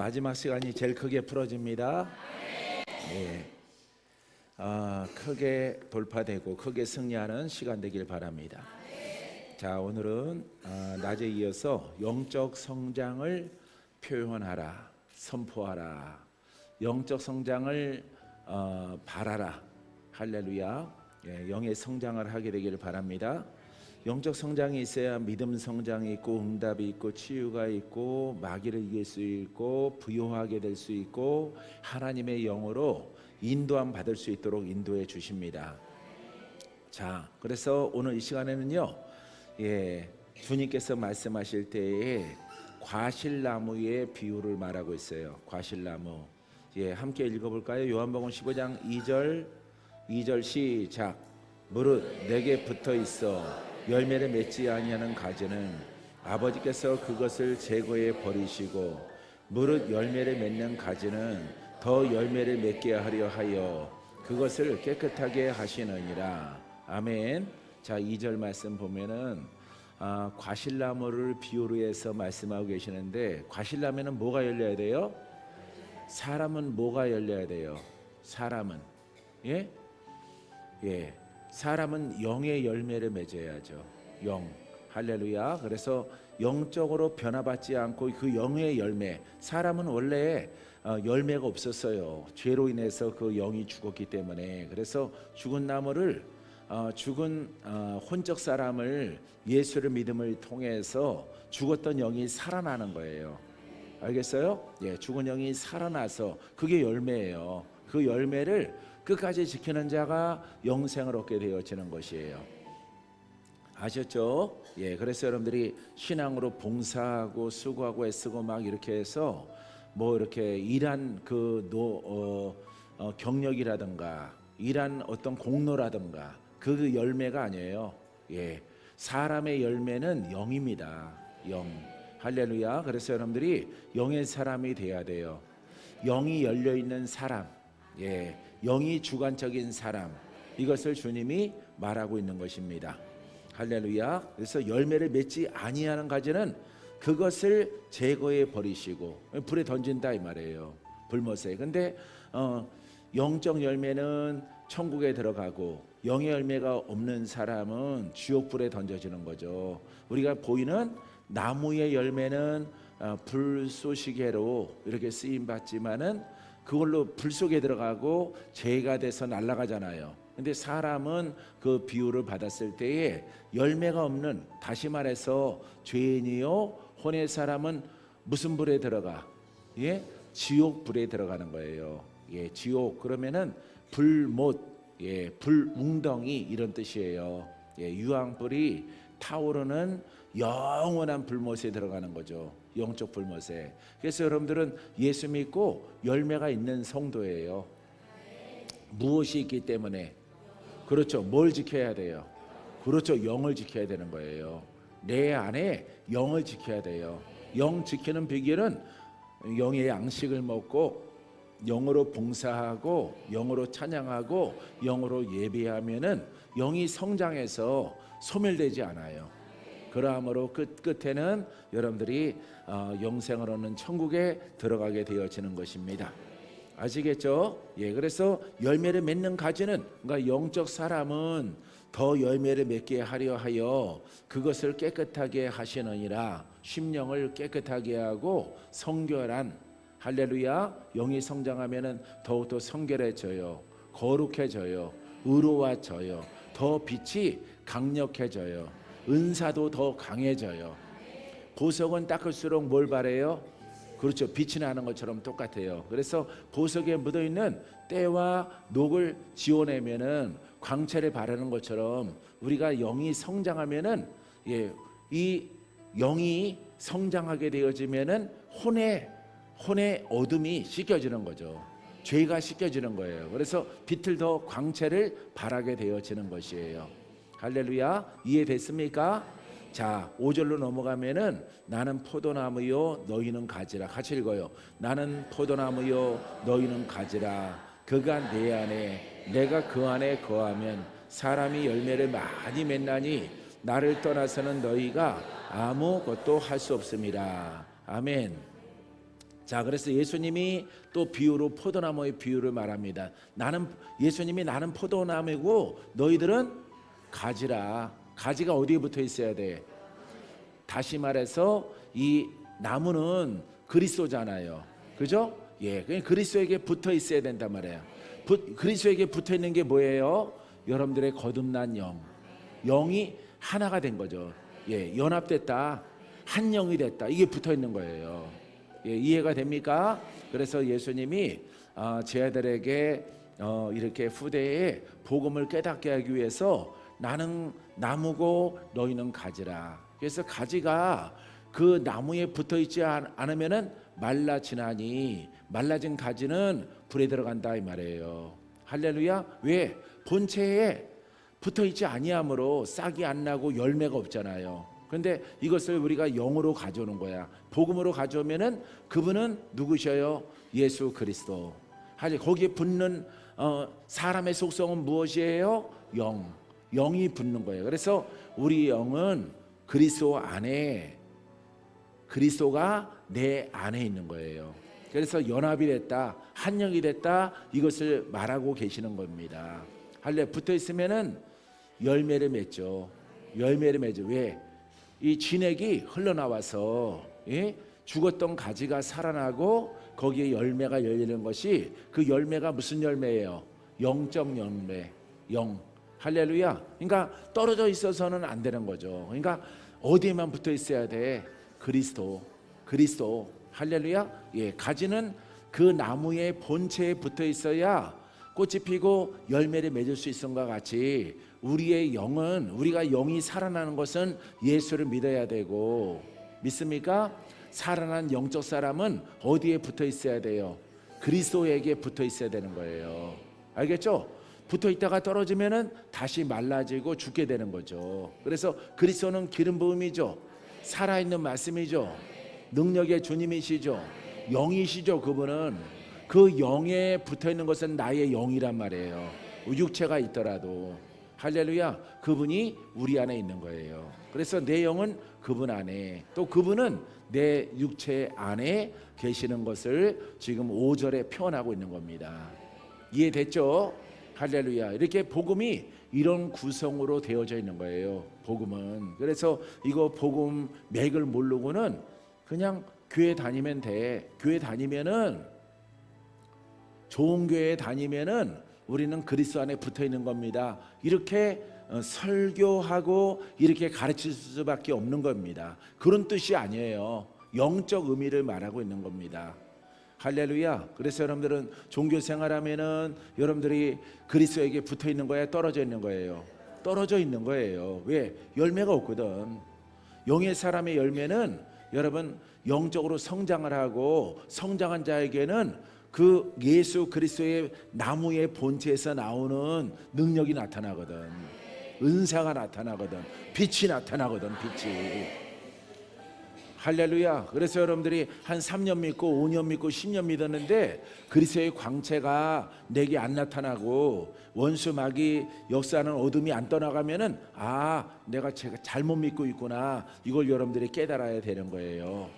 마지막 시간이 제일 크게 풀어집니다. 예. 아, 크게 돌파되고 크게 승리하는 시간 되길 바랍니다. 자, 오늘은 아, 낮에 이어서 영적 성장을 표현하라, 선포하라, 영적 성장을 어, 바라라, 할렐루야. 예, 영의 성장을 하게 되기를 바랍니다. 영적 성장이 있어야 믿음 성장이 있고 응답이 있고 치유가 있고 마귀를 이길 수 있고 부요하게 될 수 있고 하나님의 영으로 인도함 받을 수 있도록 인도해 주십니다. 자, 그래서 오늘 이 시간에는요, 예, 주님께서 말씀하실 때에 과실나무의 비유를 말하고 있어요. 과실나무. 예, 함께 읽어 볼까요? 요한복음 15장 2절, 2절 시작. 무릇 내게 붙어 있어 열매를 맺지 아니하는 가지는 아버지께서 그것을 제거해 버리시고 무릇 열매를 맺는 가지는 더 열매를 맺게 하려 하여 그것을 깨끗하게 하시느니라. 아멘. 자, 2절 말씀 보면은 아, 과실나무를 비유로 해서 말씀하고 계시는데 과실나무는 뭐가 열려야 돼요? 사람은 뭐가 열려야 돼요? 사람은 예? 예. 사람은 영의 열매를 맺어야죠. 영. 할렐루야. 그래서 영적으로 변화받지 않고 그 영의 열매. 사람은 원래 어, 열매가 없었어요. 죄로 인해서 그 영이 죽었기 때문에. 그래서 죽은 나무를 어, 죽은 어, 혼적 사람을 예수를 믿음을 통해서 죽었던 영이 살아나는 거예요. 알겠어요? 예, 죽은 영이 살아나서 그게 열매예요. 그 열매를 끝까지 지키는 자가 영생을 얻게 되어지는 것이에요. 아셨죠? 예, 그래서 여러분들이 신앙으로 봉사하고 수고하고 애쓰고 막 이렇게 해서 뭐 이렇게 일한 그 노, 어, 어, 경력이라든가 일한 어떤 공로라든가 그 열매가 아니에요. 예, 사람의 열매는 영입니다. 영. 할렐루야. 그래서 여러분들이 영의 사람이 돼야 돼요. 영이 열려 있는 사람. 예, 영이 주관적인 사람. 이것을 주님이 말하고 있는 것입니다. 할렐루야. 그래서 열매를 맺지 아니하는 가지는 그것을 제거해 버리시고 불에 던진다 이 말이에요. 불못에. 근데 어, 영적 열매는 천국에 들어가고 영의 열매가 없는 사람은 지옥 불에 던져지는 거죠. 우리가 보이는 나무의 열매는 어, 불쏘시개로 이렇게 쓰임 받지만은 그걸로 불 속에 들어가고 죄가 돼서 날아가잖아요. 근데 사람은 그 비유를 받았을 때에 열매가 없는 다시 말해서 죄인이요 혼의 사람은 무슨 불에 들어가? 예? 지옥 불에 들어가는 거예요. 예, 지옥 그러면은 불못 예, 불웅덩이 이런 뜻이에요. 예, 유황불이 타오르는 영원한 불못에 들어가는 거죠. 영적 불못에. 그래서 여러분들은 예수 믿고 열매가 있는 성도예요. 무엇이 있기 때문에 그렇죠. 뭘 지켜야 돼요? 그렇죠. 영을 지켜야 되는 거예요. 내 안에 영을 지켜야 돼요. 영 지키는 비결은 영의 양식을 먹고 영으로 봉사하고 영으로 찬양하고 영으로 예배하면은 영이 성장해서 소멸되지 않아요. 그러함으로 끝 끝에는 여러분들이 어, 영생을 얻는 천국에 들어가게 되어지는 것입니다. 아시겠죠? 예, 그래서 열매를 맺는 가지는 그러니까 영적 사람은 더 열매를 맺게 하려 하여 그것을 깨끗하게 하시느니라 심령을 깨끗하게 하고 성결한 할렐루야 영이 성장하면은 더욱더 성결해져요 거룩해져요 의로워져요 더 빛이 강력해져요 은사도 더 강해져요 보석은 닦을수록 뭘 바래요? 그렇죠. 빛이 나는 것처럼 똑같아요. 그래서 보석에 묻어 있는 때와 녹을 지워내면은 광채를 바르는 것처럼 우리가 영이 성장하면은 예, 이 영이 성장하게 되어지면은 혼의 혼의 어둠이 씻겨지는 거죠. 죄가 씻겨지는 거예요. 그래서 빛을 더 광채를 발하게 되어지는 것이에요. 할렐루야. 이해 됐습니까? 자, 5절로 넘어가면은 나는 포도나무요 너희는 가지라. 같이 읽어요. 나는 포도나무요 너희는 가지라. 그가 내 안에 내가 그 안에 거하면 사람이 열매를 많이 맺나니 나를 떠나서는 너희가 아무것도 할 수 없습니다. 아멘. 자, 그래서 예수님이 또 비유로 포도나무의 비유를 말합니다. 나는 예수님이 나는 포도나무고 너희들은 가지라. 가지가 어디에 붙어 있어야 돼? 다시 말해서 이 나무는 그리스도잖아요. 그죠? 예, 그리스도에게 붙어 있어야 된단 말이에요. 부, 그리스도에게 붙어 있는 게 뭐예요? 여러분들의 거듭난 영. 영이 하나가 된 거죠. 예, 연합됐다. 한 영이 됐다. 이게 붙어 있는 거예요. 예, 이해가 됩니까? 그래서 예수님이 아, 제 아들에게 어, 이렇게 후대에 복음을 깨닫게 하기 위해서 나는 나무고 너희는 가지라. 그래서 가지가 그 나무에 붙어 있지 않- 않으면은 말라 지나니 말라진 가지는 불에 들어간다 이 말이에요. 할렐루야. 왜? 본체에 붙어 있지 아니함으로 싹이 안 나고 열매가 없잖아요. 근데 이것을 우리가 영으로 가져오는 거야. 복음으로 가져오면은 그분은 누구셔요? 예수 그리스도. 하지 거기에 붙는 어, 사람의 속성은 무엇이에요? 영. 영이 붙는 거예요. 그래서 우리 영은 그리스도 안에 그리스도가 내 안에 있는 거예요. 그래서 연합이 됐다, 한 영이 됐다 이것을 말하고 계시는 겁니다. 할래 붙어 있으면은 열매를 맺죠. 열매를 맺죠. 왜? 이 진액이 흘러나와서 예? 죽었던 가지가 살아나고 거기에 열매가 열리는 것이 그 열매가 무슨 열매예요? 영적 열매, 영. 할렐루야. 그러니까 떨어져 있어서는 안 되는 거죠. 그러니까 어디에만 붙어 있어야 돼? 그리스도, 그리스도. 할렐루야. 예, 가지는 그 나무의 본체에 붙어 있어야 꽃이 피고 열매를 맺을 수 있는 것 같이 우리의 영은 우리가 영이 살아나는 것은 예수를 믿어야 되고 믿습니까? 살아난 영적 사람은 어디에 붙어 있어야 돼요? 그리스도에게 붙어 있어야 되는 거예요. 알겠죠? 붙어 있다가 떨어지면은 다시 말라지고 죽게 되는 거죠. 그래서 그리스도는 기름 부음이죠. 살아있는 말씀이죠. 능력의 주님이시죠. 영이시죠. 그분은 그 영에 붙어 있는 것은 나의 영이란 말이에요. 육체가 있더라도 할렐루야. 그분이 우리 안에 있는 거예요. 그래서 내 영은 그분 안에 또 그분은 내 육체 안에 계시는 것을 지금 5절에 표현하고 있는 겁니다. 이해됐죠? 할렐루야. 이렇게 복음이 이런 구성으로 되어져 있는 거예요. 복음은. 그래서 이거 복음 맥을 모르고는 그냥 교회 다니면 돼. 교회 다니면은 좋은 교회 다니면은 우리는 그리스도 안에 붙어 있는 겁니다. 이렇게 어, 설교하고 이렇게 가르칠 수밖에 없는 겁니다. 그런 뜻이 아니에요. 영적 의미를 말하고 있는 겁니다. 할렐루야. 그래서 여러분들은 종교 생활하면은 여러분들이 그리스도에게 붙어 있는 거야, 떨어져 있는 거예요. 떨어져 있는 거예요. 왜? 열매가 없거든. 영의 사람의 열매는 여러분 영적으로 성장을 하고 성장한 자에게는 그 예수 그리스도의 나무의 본체에서 나오는 능력이 나타나거든. 은사가 나타나거든. 빛이 나타나거든. 빛이. 할렐루야. 그래서 여러분들이 한 3년 믿고 5년 믿고 10년 믿었는데 그리스도의 광채가 내게 안 나타나고 원수 마귀 역사는 어둠이 안 떠나가면은 아, 내가 제가 잘못 믿고 있구나. 이걸 여러분들이 깨달아야 되는 거예요.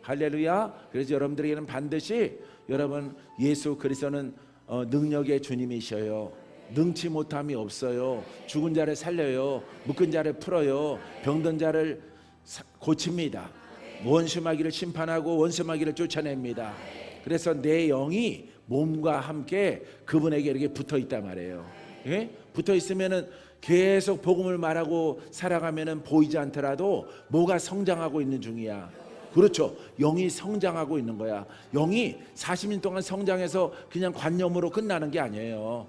할렐루야. 그래서 여러분들에게는 반드시 여러분 예수 그리스도는 어, 능력의 주님이셔요. 능치 못함이 없어요. 죽은 자를 살려요. 묶은 자를 풀어요. 병든 자를 사- 고칩니다. 원수 마귀를 심판하고 원수 마귀를 쫓아냅니다. 그래서 내 영이 몸과 함께 그분에게 이렇게 붙어 있단 말이에요. 예? 붙어 있으면은 계속 복음을 말하고 살아가면은 보이지 않더라도 뭐가 성장하고 있는 중이야. 그렇죠. 영이 성장하고 있는 거야. 영이 40년 동안 성장해서 그냥 관념으로 끝나는 게 아니에요.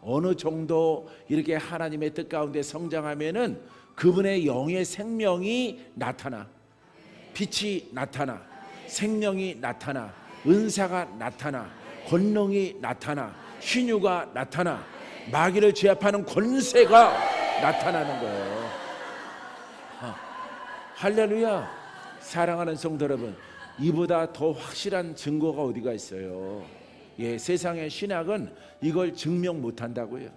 어느 정도 이렇게 하나님의 뜻 가운데 성장하면은 그분의 영의 생명이 나타나. 빛이 나타나. 생명이 나타나. 은사가 나타나. 권능이 나타나. 신유가 나타나. 마귀를 제압하는 권세가 나타나는 거예요. 어. 할렐루야. 사랑하는 성도 여러분, 이보다 더 확실한 증거가 어디가 있어요? 예, 세상의 신학은 이걸 증명 못 한다고요.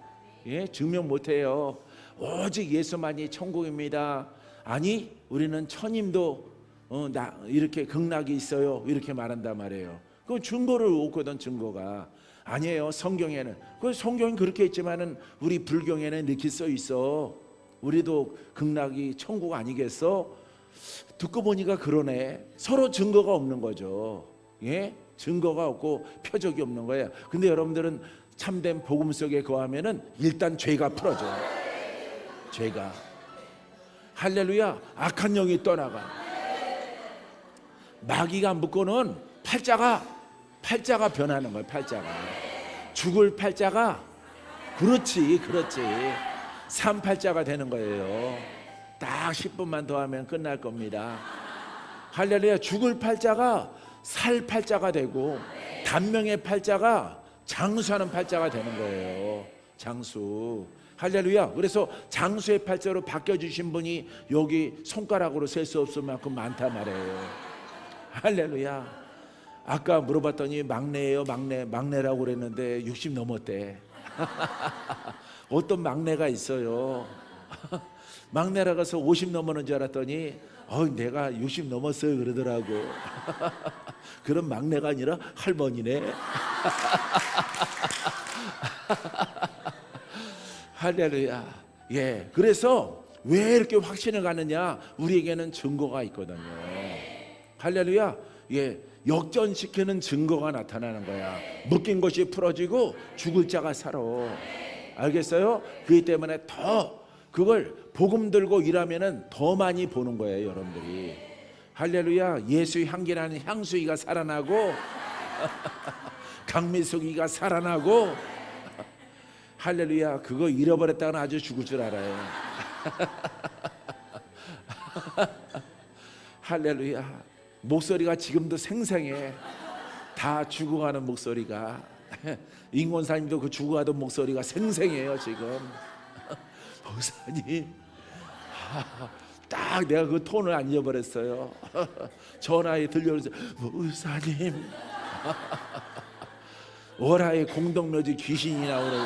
예, 증명 못 해요. 오직 예수만이 천국입니다. 아니, 우리는 천임도 어, 나 이렇게 극락이 있어요. 이렇게 말한단 말이에요. 그 증거를 얻거든 증거가 아니에요. 성경에는 그 성경은 그렇게 있지만은 우리 불경에는 이렇게 써 있어. 우리도 극락이 천국 아니겠어? 듣고 보니까 그러네. 서로 증거가 없는 거죠. 예? 증거가 없고 표적이 없는 거예요. 근데 여러분들은 참된 복음 속에 거하면은 일단 죄가 풀어져. 죄가. 할렐루야. 악한 영이 떠나가. 마귀가 묶고는 팔자가 팔자가 변하는 거예요. 팔자가. 죽을 팔자가 그렇지. 그렇지. 삼팔자가 되는 거예요. 딱 10분만 더 하면 끝날 겁니다. 할렐루야. 죽을 팔자가 살 팔자가 되고 단명의 팔자가 장수하는 팔자가 되는 거예요. 장수. 할렐루야. 그래서 장수의 팔자로 바뀌어 주신 분이 여기 손가락으로 셀 수 없을 만큼 많단 말이에요. 할렐루야. 아까 물어봤더니 막내예요, 막내. 막내라고 그랬는데 60 넘었대. 어떤 막내가 있어요. 막내라 가서 50 넘었는 줄 알았더니 어, 내가 60 넘었어요 그러더라고. 그런 막내가 아니라 할머니네. 할렐루야. 예. 그래서 왜 이렇게 확신을 가느냐? 우리에게는 증거가 있거든요. 할렐루야. 예. 역전시키는 증거가 나타나는 거야. 묶인 것이 풀어지고 죽을 자가 살아. 알겠어요? 그렇기 때문에 더 그걸 복음 들고 일하면은 더 많이 보는 거예요, 여러분들이. 할렐루야. 예수의 향기라는 향수이가 살아나고 강미숙이가 살아나고 할렐루야. 그거 잃어버렸다가는 아주 죽을 줄 알아요. 할렐루야. 목소리가 지금도 생생해. 다 죽어가는 목소리가. 인권사님도 그 죽어가던 목소리가 생생해요 지금. 목사님, 딱 내가 그 톤을 안 잊어버렸어요. 전화에 들려오면서 목사님, 월화의 공동묘지 귀신이 나오는.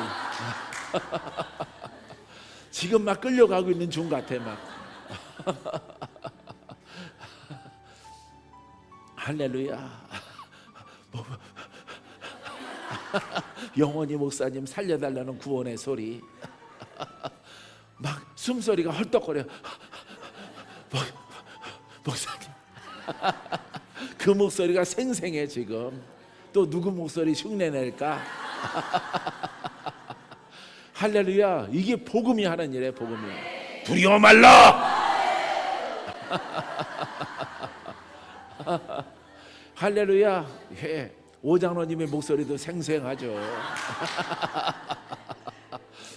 지금 막 끌려가고 있는 중 같아 막. 할렐루야. 영원히 목사님 살려달라는 구원의 소리. 막 숨소리가 헐떡거려. 목, 목사님. 그 목소리가 생생해 지금. 또 누구 목소리 흉내 낼까? 할렐루야. 이게 복음이 하는 일이에요, 복음이. 두려워 말라. 할렐루야. 예. 오장로님의 목소리도 생생하죠.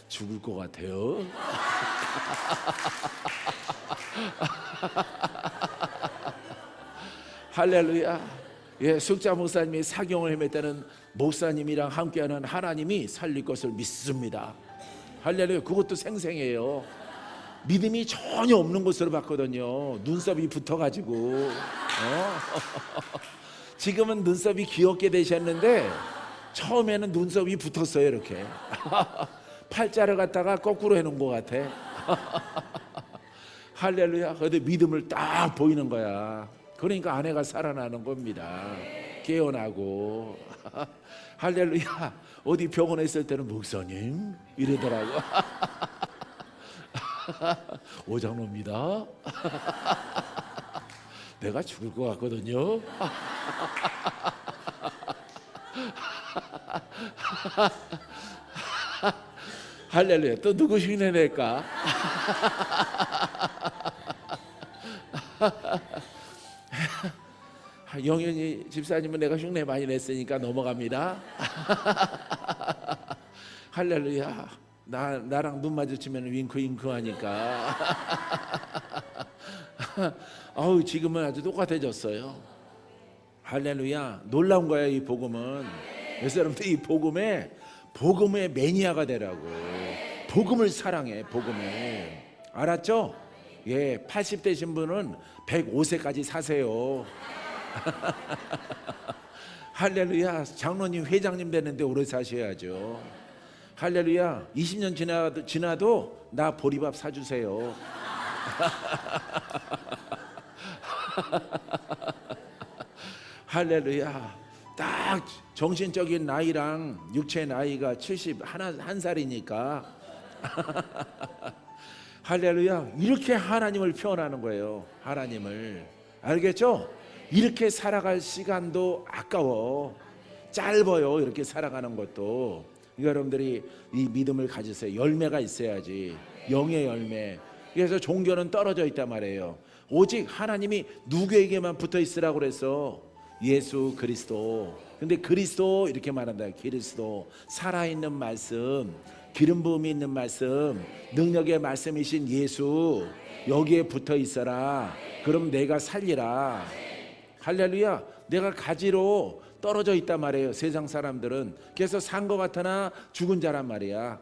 죽을 것 같아요. 할렐루야. 예, 숙자 목사님이 사경을 헤맬 때는 목사님이랑 함께하는 하나님이 살릴 것을 믿습니다. 할렐루야. 그것도 생생해요. 믿음이 전혀 없는 것으로 봤거든요. 눈썹이 붙어가지고. 어? 지금은 눈썹이 귀엽게 되셨는데 처음에는 눈썹이 붙었어요 이렇게. 팔자를 갖다가 거꾸로 해놓은 것 같아. 할렐루야. 근데 믿음을 딱 보이는 거야. 그러니까 아내가 살아나는 겁니다. 깨어나고. 할렐루야. 어디 병원에 있을 때는 목사님 이러더라고. 오장로입니다. 내가 죽을 것 같거든요. 할렐루야. 또 누구 흉내 낼까? 영현이 집사님은 내가 흉내 많이 냈으니까 넘어갑니다. 할렐루야. 나 나랑 눈 마주치면 윙크 윙크 하니까. 아우 지금은 아주 똑같아졌어요. 할렐루야. 놀라운 거야 이 복음은. 그래서 여러분들 이 복음에 복음의 매니아가 되라고. 복음을 사랑해 복음을. 알았죠? 예, 80대신 분은 105세까지 사세요. 할렐루야. 장로님 회장님 되는데 오래 사셔야죠. 할렐루야. 20년 지나도, 지나도 나 보리밥 사주세요. 할렐루야. 딱 정신적인 나이랑 육체 나이가 70 하나 한 살이니까 할렐루야. 이렇게 하나님을 표현하는 거예요. 하나님을. 알겠죠? 이렇게 살아갈 시간도 아까워. 짧아요. 이렇게 살아가는 것도. 그러니까 여러분들이 이 믿음을 가지세요. 열매가 있어야지. 영의 열매. 그래서 종교는 떨어져 있단 말이에요. 오직 하나님이 누구에게만 붙어 있으라고 그래서 예수 그리스도. 근데 그리스도 이렇게 말한다. 그리스도 살아있는 말씀, 기름 부음이 있는 말씀, 능력의 말씀이신 예수 여기에 붙어 있어라. 그럼 내가 살리라. 할렐루야. 내가 가지로 떨어져 있단 말이에요. 세상 사람들은 그래서 산 것 같으나 죽은 자란 말이야.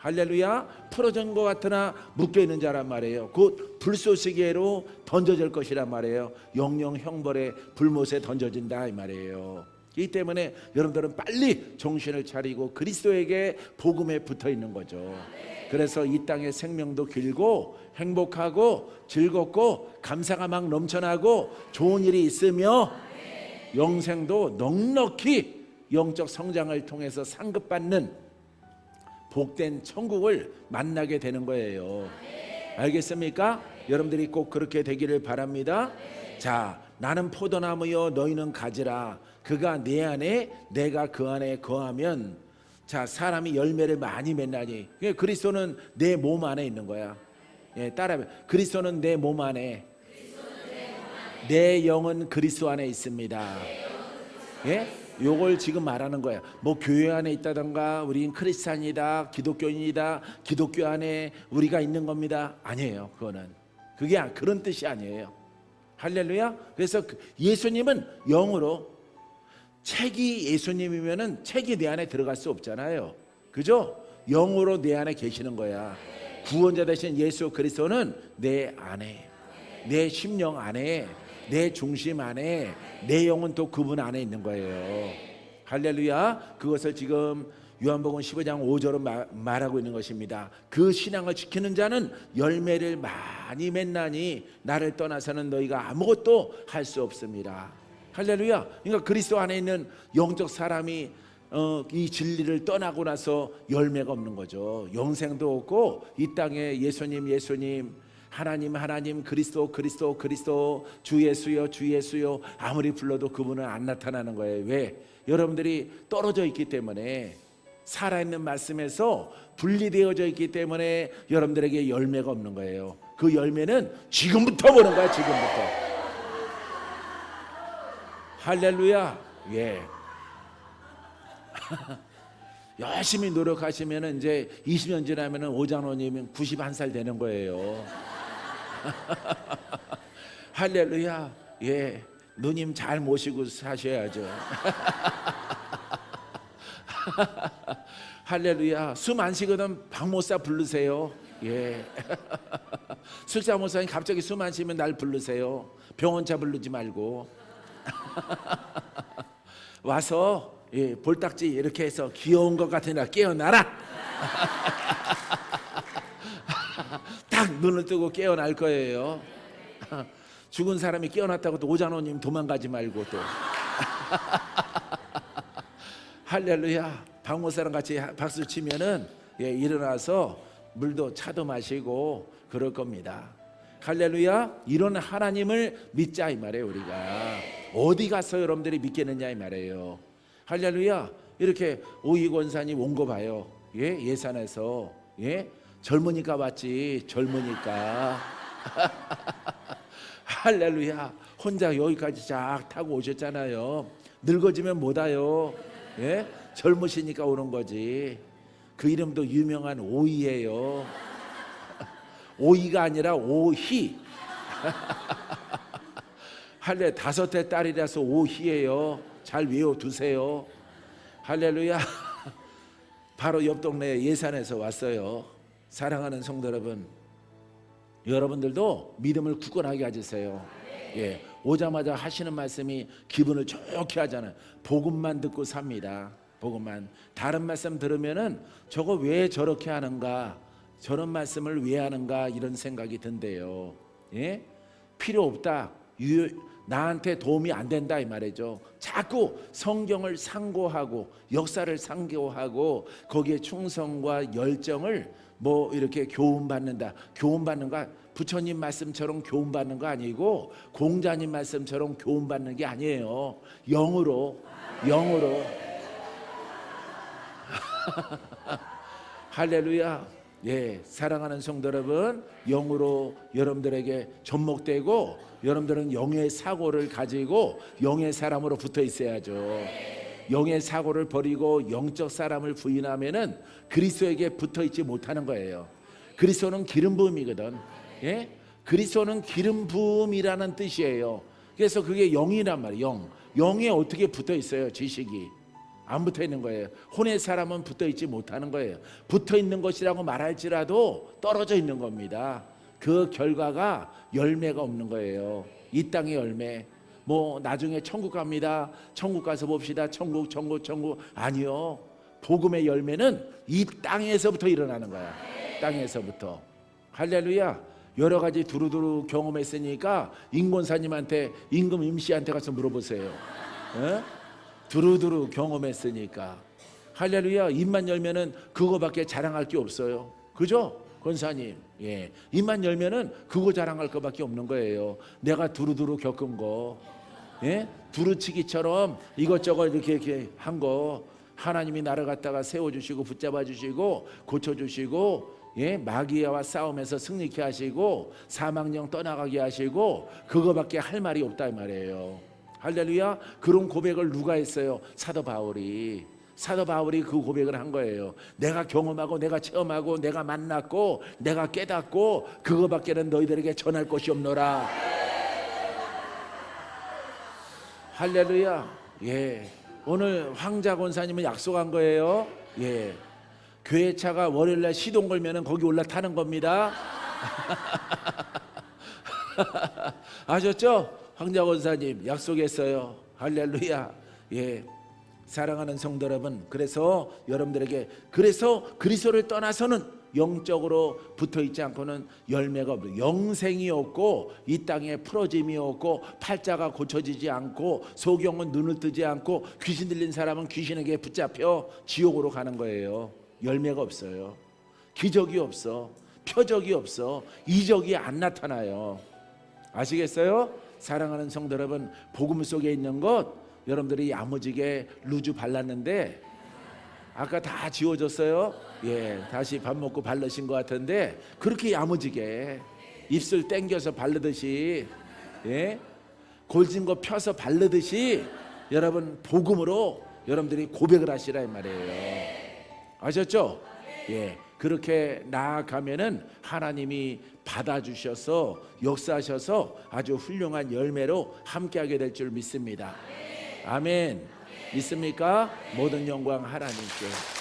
할렐루야. 풀어진 것 같으나 묶여 있는 자란 말이에요. 곧 불쏘시개로 던져질 것이란 말이에요. 영영 형벌의 불못에 던져진다 이 말이에요. 이 때문에 여러분들은 빨리 정신을 차리고 그리스도에게 복음에 붙어 있는 거죠. 그래서 이 땅의 생명도 길고 행복하고 즐겁고 감사가 막 넘쳐나고 좋은 일이 있으며 영생도 넉넉히 영적 성장을 통해서 상급받는 복된 천국을 만나게 되는 거예요. 알겠습니까? 여러분들이 꼭 그렇게 되기를 바랍니다. 자, 나는 포도나무여 너희는 가지라. 그가 내 안에 내가 그 안에 거하면 자, 사람이 열매를 많이 맺나니. 그러니까 그리스도는 내 몸 안에 있는 거야. 예, 따라하면 그리스도는 내 몸 안에 내 영은 그리스도 안에 있습니다. 예? 요걸 지금 말하는 거야. 뭐 교회 안에 있다던가 우린 크리스찬이다, 기독교인이다, 기독교 안에 우리가 있는 겁니다. 아니에요. 그거는 그게 아- 그런 뜻이 아니에요. 할렐루야. 그래서 그 예수님은 영으로 책이 예수님이면은 책이 내 안에 들어갈 수 없잖아요. 그죠? 영으로 내 안에 계시는 거야. 구원자 되신 예수 그리스도는 내 안에, 내 심령 안에, 내 중심 안에, 내 영은 또 그분 안에 있는 거예요. 할렐루야. 그것을 지금 요한복음 15장 5절로 마- 말하고 있는 것입니다. 그 신앙을 지키는 자는 열매를 많이 맺나니 나를 떠나서는 너희가 아무것도 할 수 없습니다. 할렐루야. 그러니까 그리스도 안에 있는 영적 사람이 어, 이 진리를 떠나고 나서 열매가 없는 거죠. 영생도 없고 이 땅에 예수님 예수님 하나님 하나님 그리스도 그리스도 그리스도 주 예수여 주 예수여 아무리 불러도 그분은 안 나타나는 거예요. 왜? 여러분들이 떨어져 있기 때문에 살아있는 말씀에서 분리되어져 있기 때문에 여러분들에게 열매가 없는 거예요. 그 열매는 지금부터 보는 거야. 지금부터. 할렐루야. 예. 열심히 노력하시면 이제 20년 지나면 오장로님은 91살 되는 거예요. 할렐루야. 예. 누님 잘 모시고 사셔야죠. 할렐루야. 숨 안 쉬거든 박모사 부르세요. 예. 술사 모사님 갑자기 숨 안 쉬면 날 부르세요. 병원차 부르지 말고. 와서 예, 볼딱지 이렇게 해서 귀여운 것 같으나 깨어나라. 딱 눈을 뜨고 깨어날 거예요. 죽은 사람이 깨어났다고 또 오장로님 도망가지 말고 또 할렐루야 박모사랑 같이 박수 치면은 예, 일어나서 물도 차도 마시고 그럴 겁니다. 할렐루야 이런 하나님을 믿자 이 말이에요 우리가 어디 가서 여러분들이 믿겠느냐 이 말이에요. 할렐루야 이렇게 오이 권사님 온 거 봐요. 예 예산에서 예 젊으니까 왔지 젊으니까 할렐루야 혼자 여기까지 쫙 타고 오셨잖아요. 늙어지면 못 와요. 예 젊으시니까 오는 거지. 그 이름도 유명한 오이예요. 오이가 아니라 오희. 할렐 다섯 대 딸이라서 오희예요. 잘 외워 두세요. 할렐루야. 바로 옆 동네 예산에서 왔어요. 사랑하는 성도 여러분, 여러분들도 믿음을 굳건하게 가지세요. 예, 오자마자 하시는 말씀이 기분을 좋게 하잖아요. 복음만 듣고 삽니다. 복음만 다른 말씀 들으면은 저거 왜 저렇게 하는가? 저런 말씀을 왜 하는가? 이런 생각이 든대요. 예, 필요 없다. 유, 나한테 도움이 안 된다 이 말이죠. 자꾸 성경을 상고하고 역사를 상고하고 거기에 충성과 열정을 뭐 이렇게 교훈 받는다. 교훈 받는 거 부처님 말씀처럼 교훈 받는 거 아니고 공자님 말씀처럼 교훈 받는 게 아니에요. 영으로 영으로 할렐루야. 예, 사랑하는 성도 여러분, 영으로 여러분들에게 접목되고 여러분들은 영의 사고를 가지고 영의 사람으로 붙어 있어야죠. 영의 사고를 버리고 영적 사람을 부인하면은 그리스도에게 붙어 있지 못하는 거예요. 그리스도는 기름 부음이거든. 예? 그리스도는 기름 부음이라는 뜻이에요. 그래서 그게 영이란 말이에요. 영. 영에 어떻게 붙어 있어요? 지식이. 안 붙어 있는 거예요. 혼의 사람은 붙어 있지 못하는 거예요. 붙어 있는 것이라고 말할지라도 떨어져 있는 겁니다. 그 결과가 열매가 없는 거예요. 이 땅의 열매. 뭐 나중에 천국 갑니다. 천국 가서 봅시다. 천국, 천국, 천국. 아니요. 복음의 열매는 이 땅에서부터 일어나는 거야. 땅에서부터. 할렐루야. 여러 가지 두루두루 경험했으니까 인권사님한테 임금 임씨한테 가서 물어보세요. 예? 두루두루 경험했으니까 할렐루야 입만 열면은 그거밖에 자랑할 게 없어요 그죠 권사님 예 입만 열면은 그거 자랑할 거밖에 없는 거예요 내가 두루두루 겪은 거 예? 두루치기처럼 이것저것 이렇게 이렇게 한 거 하나님이 나를 갖다가 세워주시고 붙잡아 주시고 고쳐주시고 예, 마귀와 싸움에서 승리케 하시고 사망령 떠나가게 하시고 그거밖에 할 말이 없다 이 말이에요. 할렐루야. 그런 고백을 누가 했어요? 사도 바울이. 사도 바울이 그 고백을 한 거예요. 내가 경험하고 내가 체험하고 내가 만났고 내가 깨닫고 그거밖에는 너희들에게 전할 것이 없노라. 할렐루야. 예. 오늘 황자 권사님은 약속한 거예요. 예. 교회 차가 월요일 날 시동 걸면은 거기 올라타는 겁니다. 아셨죠? 황자 권사님 약속했어요. 할렐루야. 예. 사랑하는 성도 여러분, 그래서 여러분들에게 그래서 그리스도를 떠나서는 영적으로 붙어 있지 않고는 열매가 없고 영생이 없고 이 땅에 풀어짐이 없고 팔자가 고쳐지지 않고 소경은 눈을 뜨지 않고 귀신 들린 사람은 귀신에게 붙잡혀 지옥으로 가는 거예요. 열매가 없어요. 기적이 없어. 표적이 없어. 이적이 안 나타나요. 아시겠어요? 사랑하는 성도 여러분, 복음 속에 있는 것 여러분들이 야무지게 루즈 발랐는데 아까 다 지워졌어요. 예, 다시 밥 먹고 바르신 것 같은데 그렇게 야무지게 입술 땡겨서 바르듯이 예, 골진 거 펴서 바르듯이 여러분 복음으로 여러분들이 고백을 하시라 이 말이에요. 아셨죠? 예. 그렇게 나아가면은 하나님이 받아주셔서 역사하셔서 아주 훌륭한 열매로 함께하게 될 줄 믿습니다. 아멘. 믿습니까? 모든 영광 하나님께.